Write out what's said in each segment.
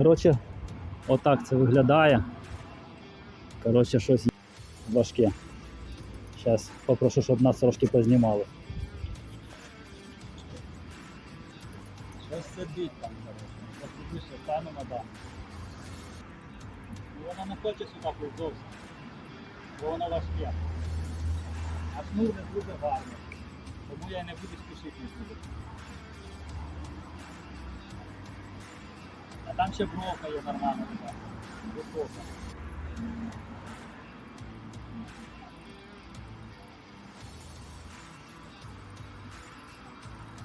Коротше, отак це виглядає. Коротше, щось важке. Зараз попрошу, щоб нас трошки познімали. Щось сидить там, коротше. Що стану на дам. І вона не хоче сюди повзовся, бо воно важке. А шнур не дуже гарний. Тому я не буду спішити нікуди. А там ще бровка є нормальна така. Висока.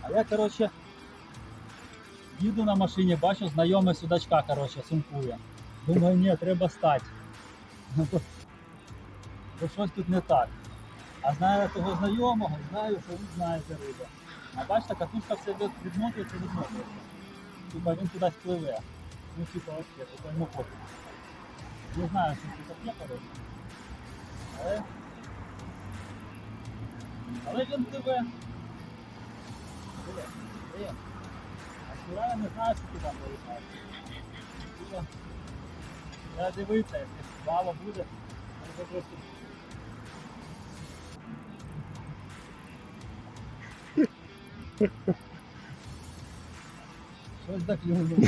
А я, коротше, їду на машині, бачу знайомий судачка, коротше, сумкує. Думаю, ні, треба стати. Бо щось тут не так. А знаю того знайомого, знаю, що він знає це риба. А бачите, катушка все від- відмотується, відмотується. Типа він кудись пливе. Ну типа вообще, типа йому пофіг. Не знаю, що це таке, коротше. Але. Але він пливе. Пливе, пливе. А я не знаю, що туди вилітає. Типа, Я дивився, якщо мало буде, може просто Щось заклюнуло.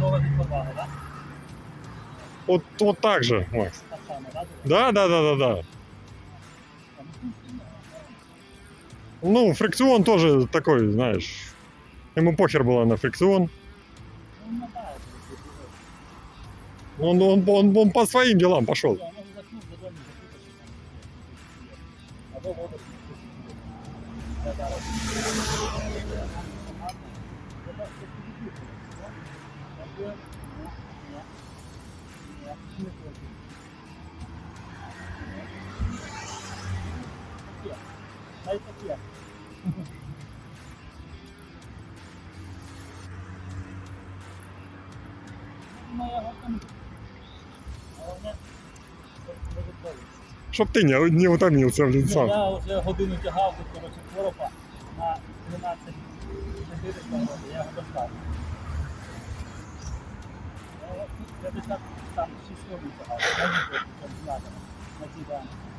від Подвага, да? Вот, вот так же, Макс. Так само, да? Да, да, да, да, да. А, ну. Ну, фрикцион тоже такой, знаешь. Ему похер было на фрикцион. Ну. Он, он, он, он по своим делам пошел. Таке. Щоб ты не, не утомился, блин, Ні, сам. Я вже годину тягав тут, коротше, коропа на 13 400 я його достав.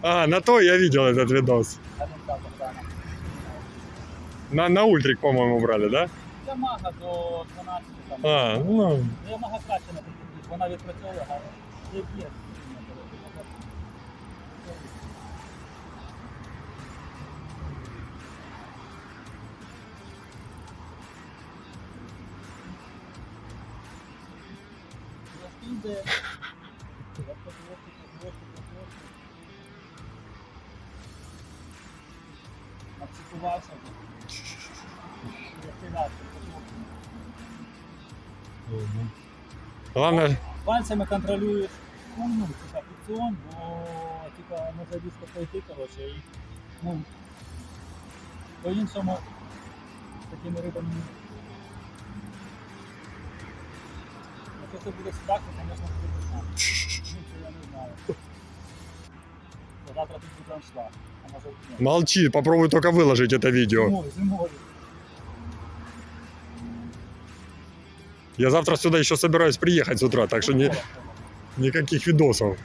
А, на то я видел этот видос. на монтажах даних. На, на ультрик, по-моему, брали, да? Ямага до 12 там. А, ну, Ямага качана, вона відпрацьовує гарно. Є є. Іде. Я потрохи, потрохи, потрохи. Обсикувався. Главное, Пальцями контролюєш ну, типа, фрикціон, бо типа, може різко пройти, коротше, і ну, по-іншому такими рибами. Якщо це буде судак, то, звісно, буде писати. Ну, це я не знаю. То Завтра тут буде аншлаг, а може ні. молчи, попробуй только выложить это видео. Зимою, зимою. Я завтра сюда еще собираюсь приехать с утра, так что ни- никаких видосов.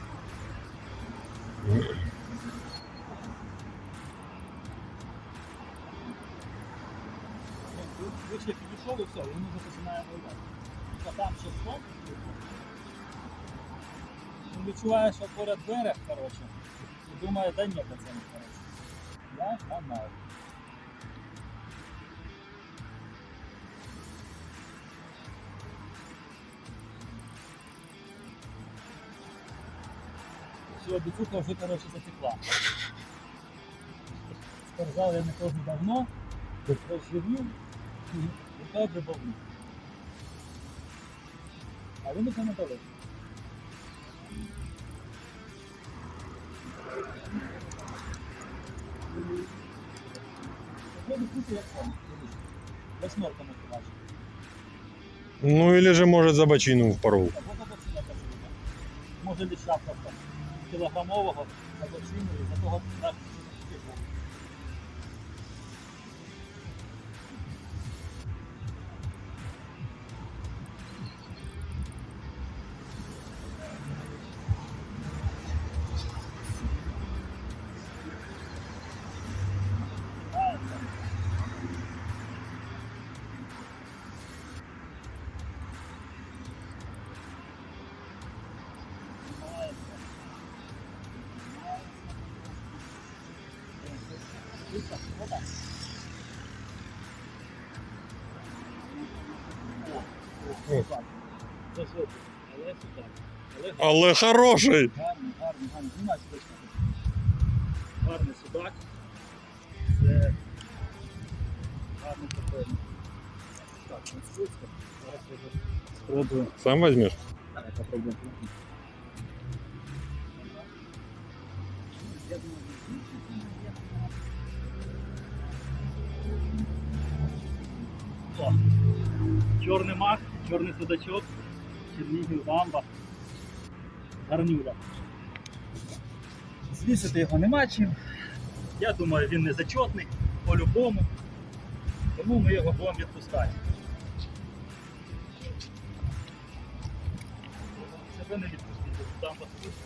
Вище підійшов і все, він вже починає виглядати. Там ще стоп. Він відчуває, що поряд берег, коротше. І думає, да ні, пацани, коротше. Я канал. Все, біцуха вже, коротше, затекла. Спортзал я не ходжу давно, розживів і добре бавлю. А він не дали. Воду кути як сам. Восьмерка. Ну или же может за бочину впорол. Або. Може ліща просто кілограмового забочину і за того але сюди. Але Але хороший. гарний, гарний, гарний. Знімай судачка. Гарний судак. Це гарний такий. Так, ну скучка. Зараз я вже спробую. Сам возьмешь? Так, попробуем. О, Чорний мак, чорний судачок, Чернігів, дамба, гарнюля. Звісити його нема чим. Я думаю, він не зачетний по-любому. Тому ми його будемо відпускати. Себе не відпустити, там посадити.